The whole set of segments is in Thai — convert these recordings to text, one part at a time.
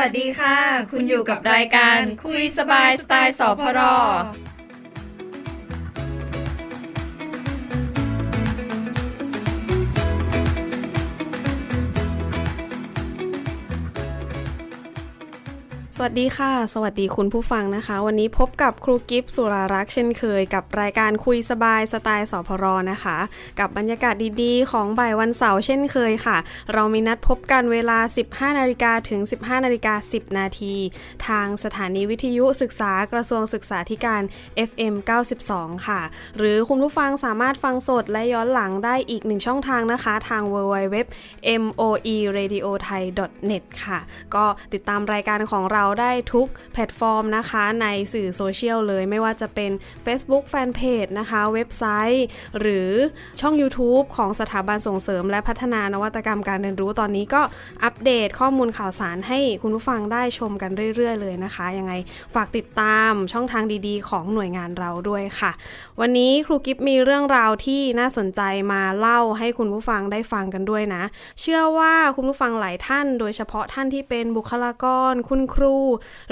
วัสดีค่ะ คุณอยู่กับรายการคุยสบายสไตล์สพร วัสดีค่ะ สวัสดีคุณผู้ฟังนะคะ วันนี้พบกับครูกิฟต์สุรารักษ์เช่นเคย กับรายการคุยสบายสไตล์สพรนะคะ กับบรรยากาศดีๆ ของบ่ายวันเสาร์เช่นเคยค่ะ เรามีนัดพบกันเวลา 15นาฬิกาถึง 15นาฬิกา10 นาที ทางสถานีวิทยุศึกษากระทรวงศึกษาธิการ FM 92 ค่ะ หรือคุณผู้ฟังสามารถฟังสดและย้อนหลังได้อีกหนึ่งช่องทางนะคะ ทาง www moe radio thai net ค่ะ ก็ติดตามรายการของเราได้ทุกแพลตฟอร์มนะคะในสื่อโซเชียลเลย ไม่ว่าจะเป็น Facebook Fanpage นะคะ เว็บไซต์ หรือช่อง YouTube ของสถาบันส่งเสริม และพัฒนานวัตกรรมการเรียนรู้ตอนนี้ก็อัปเดตข้อมูลข่าวสารให้คุณผู้ฟังได้ชมกันเรื่อย ๆ เลยนะคะ ยังไงฝากติดตามช่องทางดีๆ ของหน่วยงานเราด้วยค่ะ วันนี้ครูกิฟมีเรื่องราวที่น่าสนใจมาเล่าให้คุณผู้ฟังได้ฟังกันด้วยนะ เชื่อว่าคุณผู้ฟังหลายท่าน โดยเฉพาะท่านที่เป็นบุคลากร คุณครู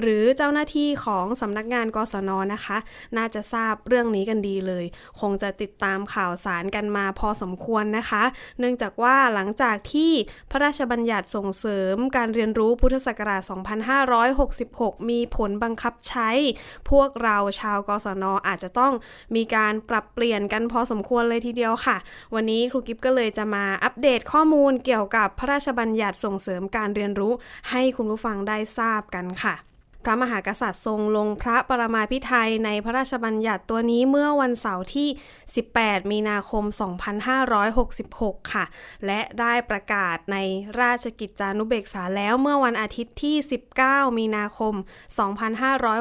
หรือเจ้าหน้าที่ของสำนักงานกศนนะคะ น่าจะทราบเรื่องนี้กันดีเลย คงจะติดตามข่าวสารกันมาพอสมควรนะคะ เนื่องจากว่าหลังจากที่พระราชบัญญัติส่งเสริมการเรียนรู้พุทธศักราช 2566 มีผลบังคับใช้ พวกเราชาวกศนอาจจะต้องมีการปรับเปลี่ยนกันพอสมควรเลยทีเดียวค่ะ วันนี้ครูกิฟก็เลยจะมาอัปเดตข้อมูลเกี่ยวกับพระราชบัญญัติส่งเสริมการเรียนรู้ให้คุณผู้ฟังได้ทราบกันค่ะ พระมหากษัตริย์ทรงลงพระปรมาภิไธยในพระราชบัญญัติตัวนี้เมื่อวันเสาร์ที่ 18 มีนาคม 2566 ค่ะ และได้ประกาศในราชกิจจานุเบกษาแล้วเมื่อวันอาทิตย์ที่ 19 มีนาคม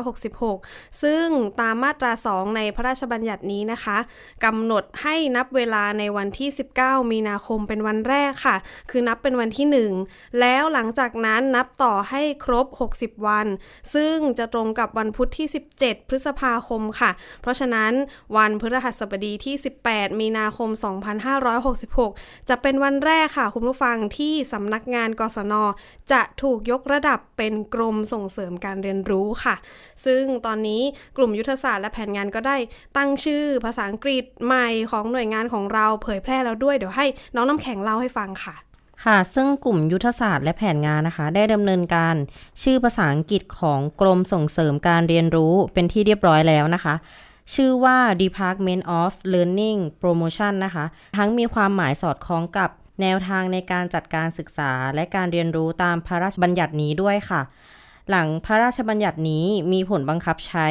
2566 ซึ่งตามมาตรา 2 ในพระราชบัญญัตินี้นะคะกำหนดให้นับเวลาในวันที่ 19 มีนาคมเป็นวันแรกค่ะ คือนับเป็นวันที่ 1 แล้วหลังจากนั้นนับต่อให้ครบ 60 วันซึ่งจะตรงกับวันพุธที่ 17 พฤษภาคมค่ะ เพราะฉะนั้นวันพฤหัสบดีที่ 18 มีนาคม 2566 จะเป็นวันแรกค่ะ คุณผู้ฟังที่สำนักงานกศน จะถูกยกระดับเป็นกรมส่งเสริมการเรียนรู้ค่ะ ซึ่งตอนนี้กลุ่มยุทธศาสตร์และแผนงานก็ได้ตั้งชื่อภาษาอังกฤษใหม่ของหน่วยงานของเราเผยแพร่แล้วด้วยเดี๋ยวให้น้องน้ำแข็งเล่าให้ฟังค่ะ ค่ะ ซึ่งกลุ่มยุทธศาสตร์และแผนงานนะคะ ได้ดำเนินการชื่อภาษาอังกฤษของกรมส่งเสริมการเรียนรู้เป็นที่เรียบร้อยแล้วนะคะชื่อว่า Department of Learning Promotion นะคะ ทั้งมีความหมายสอดคล้องกับแนวทางในการจัดการศึกษาและการเรียนรู้ตามพระราชบัญญัตินี้ด้วยค่ะ หลังพระราชบัญญัตินี้มีผลบังคับใช้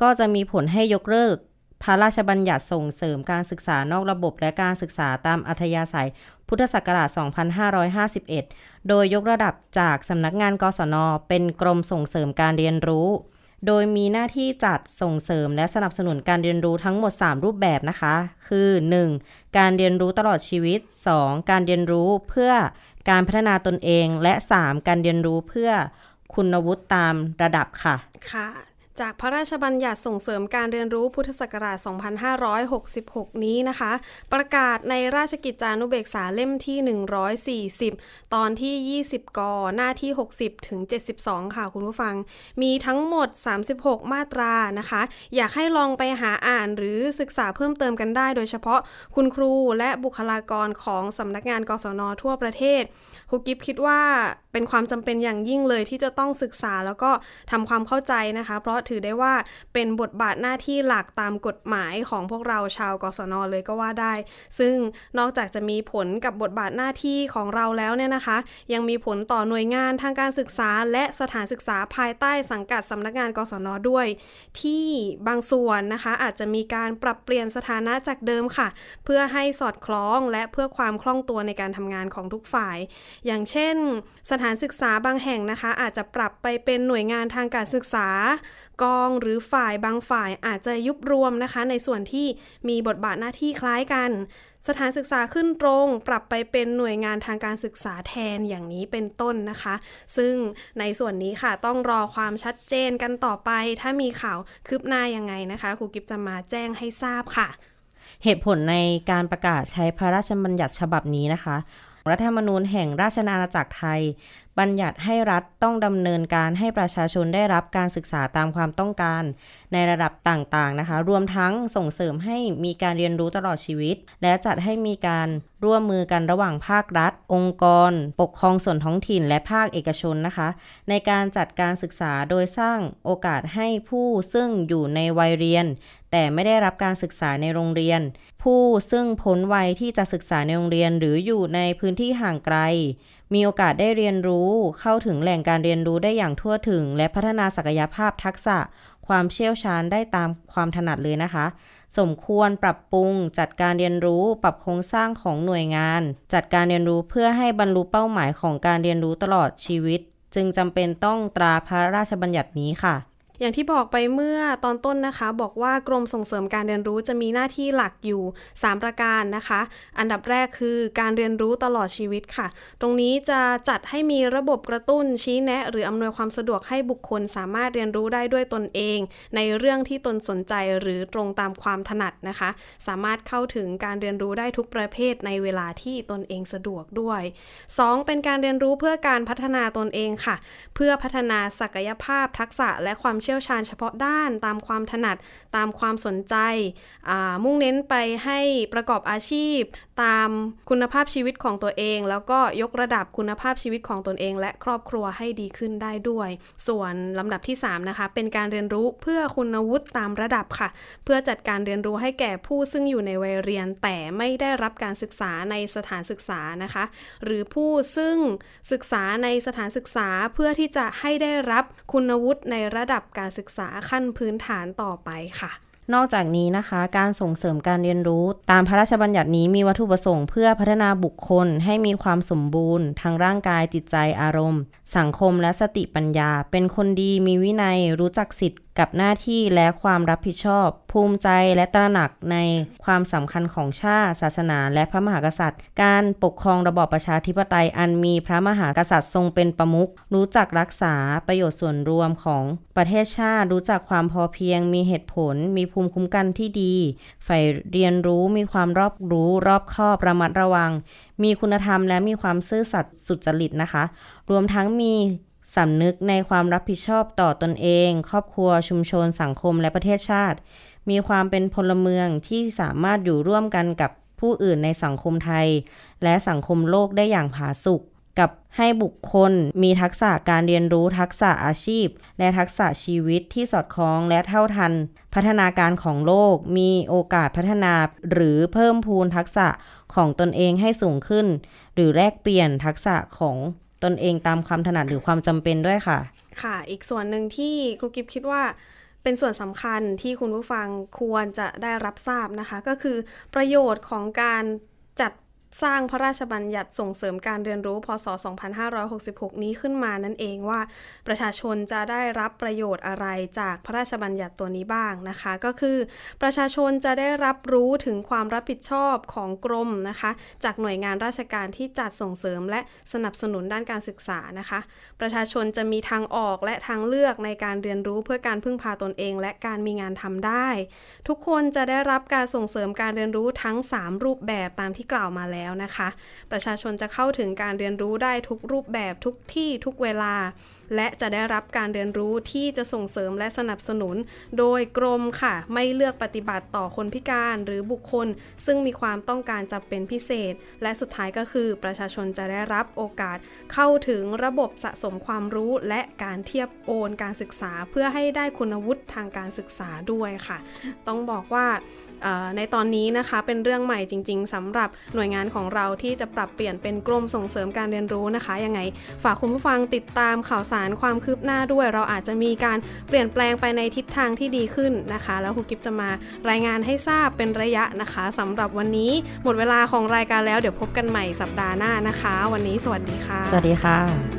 ก็จะมีผลให้ยกเลิก พระราชบัญญัติส่งเสริมการศึกษานอกระบบและการศึกษาตามอัธยาศัย พุทธศักราช 2551 โดยยกระดับจากสำนักงานกศน เป็นกรมส่งเสริมการเรียนรู้ โดยมีหน้าที่จัดส่งเสริมและสนับสนุนการเรียนรู้ทั้งหมด 3 รูปแบบนะคะ คือ 1. การเรียนรู้ตลอดชีวิต 2. การเรียนรู้เพื่อการพัฒนาตนเอง และ 3. การเรียนรู้เพื่อคุณวุฒิตามระดับค่ะ ค่ะ จากพระราชบัญญัติส่งเสริมการเรียนรู้พุทธศักราช 2566 นี้นะคะ ประกาศในราชกิจจานุเบกษาเล่มที่ 140 ตอนที่ 20 ก หน้าที่ 60 ถึง 72 ค่ะคุณผู้ฟัง มีทั้งหมด 36 มาตรานะคะ อยากให้ลองไปหาอ่านหรือศึกษาเพิ่มเติมกันได้ โดยเฉพาะคุณครูและบุคลากรของสำนักงานกศนทั่วประเทศครูกิฟคิดว่าเป็นความจำเป็นอย่างยิ่งเลยที่จะต้องศึกษาแล้วก็ทำความเข้าใจนะคะ เพราะถือได้ว่าเป็นบทบาทหน้าที่หลักตามกฎหมายของพวกเราชาวกศนเลยก็ว่าได้ ซึ่งนอกจากจะมีผลกับบทบาทหน้าที่ของเราแล้วเนี่ยนะคะ ยังมีผลต่อหน่วยงานทางการศึกษา และสถานศึกษาภายใต้สังกัดสำนักงานกศนด้วย ที่บางส่วนนะคะ อาจจะมีการปรับเปลี่ยนสถานะจากเดิมค่ะ เพื่อให้สอดคล้องและเพื่อความคล่องตัวในการทำงานของทุกฝ่าย อย่างเช่นสถานศึกษาบางแห่งนะคะ อาจจะปรับไปเป็นหน่วยงานทางการศึกษา กองหรือฝ่ายบางฝ่ายอาจจะยุบรวมนะคะ ในส่วนที่มีบทบาทหน้าที่คล้ายกัน สถานศึกษาขึ้นตรง ปรับไปเป็นหน่วยงานทางการศึกษาแทนอย่างนี้เป็นต้นนะคะ ซึ่งในส่วนนี้ค่ะต้องรอความชัดเจนกันต่อไป ถ้ามีข่าวคืบหน้ายังไงนะคะครูกิฟจะมาแจ้งให้ทราบค่ะ เหตุผลในการประกาศใช้พระราชบัญญัติฉบับนี้นะคะ รัฐธรรมนูญแห่งราชอาณาจักรไทย บัญญัติให้รัฐต้องดำเนินการให้ประชาชนได้รับการศึกษาตามความต้องการ ในระดับต่างๆนะคะ รวมทั้งส่งเสริมให้มีการเรียนรู้ตลอดชีวิต และจัดให้มีการร่วมมือกันระหว่างภาครัฐ องค์กร ปกครองส่วนท้องถิ่น และภาคเอกชนนะคะ ในการจัดการศึกษาโดยสร้างโอกาสให้ผู้ซึ่งอยู่ในวัยเรียน แต่ไม่ได้รับการศึกษาในโรงเรียน ผู้ซึ่งพ้นวัยที่จะศึกษาในโรงเรียนหรืออยู่ในพื้นที่ห่างไกล มีโอกาสได้เรียนรู้เข้าถึงแหล่งการเรียนรู้ได้อย่างทั่วถึง และพัฒนาศักยภาพทักษะ ความเชี่ยวชาญได้ตามความถนัดเลยนะคะ สมควรปรับปรุง จัดการเรียนรู้ ปรับโครงสร้างของหน่วยงาน จัดการเรียนรู้เพื่อให้บรรลุเป้าหมายของการเรียนรู้ตลอดชีวิต จึงจำเป็นต้องตราพระราชบัญญัตินี้ค่ะ อย่างที่บอกไปเมื่อตอนต้นนะคะ บอกว่ากรมส่งเสริมการเรียนรู้จะมีหน้าที่หลักอยู่ 3 ประการนะคะ อันดับแรกคือการเรียนรู้ตลอดชีวิตค่ะ ตรงนี้จะจัดให้มีระบบกระตุ้นชี้แนะ หรืออำนวยความสะดวกให้บุคคลสามารถเรียนรู้ได้ด้วยตนเอง ในเรื่องที่ตนสนใจหรือตรงตามความถนัดนะคะ สามารถเข้าถึงการเรียนรู้ได้ทุกประเภทในเวลาที่ตนเองสะดวกด้วย 2. เป็นการเรียนรู้เพื่อการพัฒนาตนเองค่ะ เพื่อพัฒนาศักยภาพทักษะและความชี่ยวชาญเฉพาะด้านตามความถนัดตามความสนใจ มุ่งเน้นไปให้ประกอบอาชีพ ตามคุณภาพชีวิตของตัวเอง แล้วก็ยกระดับคุณภาพชีวิตของตนเอง และครอบครัวให้ดีขึ้นได้ด้วย ส่วนลำดับที่ 3 นะคะ เป็นการเรียนรู้เพื่อคุณวุฒิตามระดับค่ะ เพื่อจัดการเรียนรู้ให้แก่ผู้ซึ่งอยู่ในวัยเรียน แต่ไม่ได้รับการศึกษาในสถานศึกษานะคะ หรือผู้ซึ่งศึกษาในสถานศึกษาเพื่อที่จะให้ได้รับคุณวุฒิในระดับการศึกษาขั้นพื้นฐานต่อไปค่ะนอกจากนี้นะคะ การส่งเสริมการเรียนรู้ ตามพระราชบัญญัตินี้มีวัตถุประสงค์เพื่อพัฒนาบุคคลให้มีความสมบูรณ์ทางร่างกายจิตใจอารมณ์ สังคมและสติปัญญา เป็นคนดีมีวินัย รู้จักสิทธิ กับหน้าที่และความรับผิดชอบ ภูมิใจและตระหนักในความสำคัญของชาติ ศาสนา และพระมหากษัตริย์ การปกครองระบอบประชาธิปไตยอันมีพระมหากษัตริย์ทรงเป็นประมุขรู้จักรักษาประโยชน์ส่วนรวมของประเทศชาติ รู้จักความพอเพียง มีเหตุผล มีภูมิคุ้มกันที่ดีใฝ่เรียนรู้มีความรอบรู้รอบคอบระมัดระวัง มีคุณธรรมและมีความซื่อสัตย์สุจริตนะคะ รวมทั้งมี สำนึกในความรับผิดชอบต่อตนเอง ครอบครัวชุมชนสังคมและประเทศชาติ มีความเป็นพลเมืองที่สามารถอยู่ร่วมกันกับผู้อื่นในสังคมไทย และสังคมโลกได้อย่างผาสุกกับให้บุคคลมีทักษะการเรียนรู้ทักษะอาชีพ และทักษะชีวิตที่สอดคล้องและเท่าทัน พัฒนาการของโลกมีโอกาสพัฒนาหรือเพิ่มพูนทักษะของตนเองให้สูงขึ้น หรือแลกเปลี่ยนทักษะของ ตนเองตามความถนัดหรือความจำเป็นด้วยค่ะ ค่ะ อีกส่วนหนึ่งที่ครูกิฟคิดว่าเป็นส่วนสำคัญที่คุณผู้ฟังควรจะได้รับทราบนะคะ ก็คือประโยชน์ของการจัด สร้างพระราชบัญญัติส่งเสริมการเรียนรู้ พศ 2566 นี้ขึ้นมานั่นเองว่า ประชาชนจะได้รับประโยชน์อะไรจากพระราชบัญญัติตัวนี้บ้างนะคะ ก็คือ ประชาชนจะได้รับรู้ถึงความรับผิดชอบของกรมนะคะ จากหน่วยงานราชการที่จัดส่งเสริม และสนับสนุนด้านการศึกษานะคะ ประชาชนจะมีทางออกและทางเลือกในการเรียนรู้เพื่อการพึ่งพาตนเอง และการมีงานทำได้ ทุกคนจะได้รับการส่งเสริมการเรียนรู้ทั้ง 3 รูปแบบตามที่กล่าวมาแล้วนะคะ ประชาชนจะเข้าถึงการเรียนรู้ได้ทุกรูปแบบทุกที่ทุกเวลา และจะได้รับการเรียนรู้ที่จะส่งเสริมและสนับสนุน โดยกรมค่ะ ไม่เลือกปฏิบัติต่อคนพิการหรือบุคคล ซึ่งมีความต้องการจำเป็นพิเศษ และสุดท้ายก็คือประชาชนจะได้รับโอกาสเข้าถึงระบบสะสมความรู้และการเทียบโอนการศึกษา เพื่อให้ได้คุณวุฒิทางการศึกษาด้วยค่ะ ต้องบอกว่า ในตอนนี้นะคะเป็นเรื่องใหม่จริง ๆสำหรับหน่วยงานของเราที่จะปรับเปลี่ยนเป็นกรมส่งเสริมการเรียนรู้นะคะยังไง ฝากคุณผู้ฟังติดตามข่าวสารความคืบหน้าด้วย เราอาจจะมีการเปลี่ยนแปลงไปในทิศทางที่ดีขึ้นนะคะ แล้วครูกิฟจะมารายงานให้ทราบเป็นระยะนะคะสำหรับวันนี้หมดเวลาของรายการแล้วเดี๋ยวพบกันใหม่สัปดาห์หน้านะคะ วันนี้สวัสดีค่ะ สวัสดีค่ะ